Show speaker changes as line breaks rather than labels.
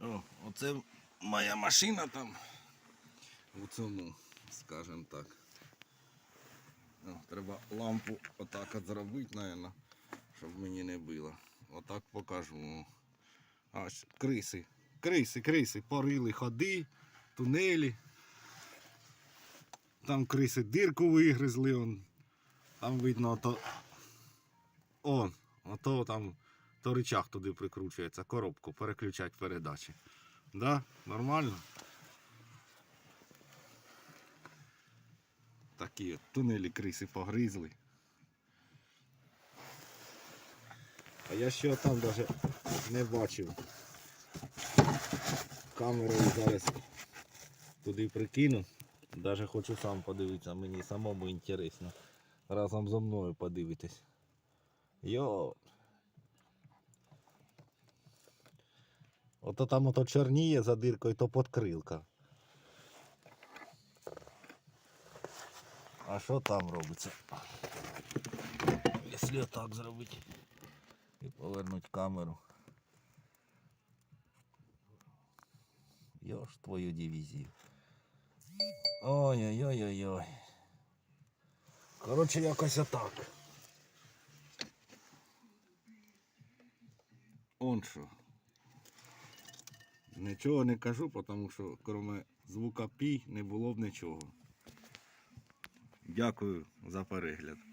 О, оце моя машина там. У цьому, скажем так. О, треба лампу отак от зробити, наверное, щоб мені не било. Отак покажу. Аж криси. Криси, криси, порили ходи, тунелі. Там криси дирку вигризли. Там видно ото. Он, ото там то рычаг туди прикручується, коробку переключать передачі. Да? Нормально? Такі от тунелі криси погризли. А я ще там навіть не бачив. Камерою зараз туди прикину. Даже хочу сам подивитися, мені самому інтересно. Разом зо мною подивитись. Йо. Ото там ото чорніє за диркою, то подкрилка. А що там робиться? Якщо так зробити і повернути камеру. Йош твою дивізію. Ой-ой-ой-ой-ой. Коротше, якось отак. Он що. Нічого не кажу, тому що крім звука пі не було б нічого. Дякую за перегляд.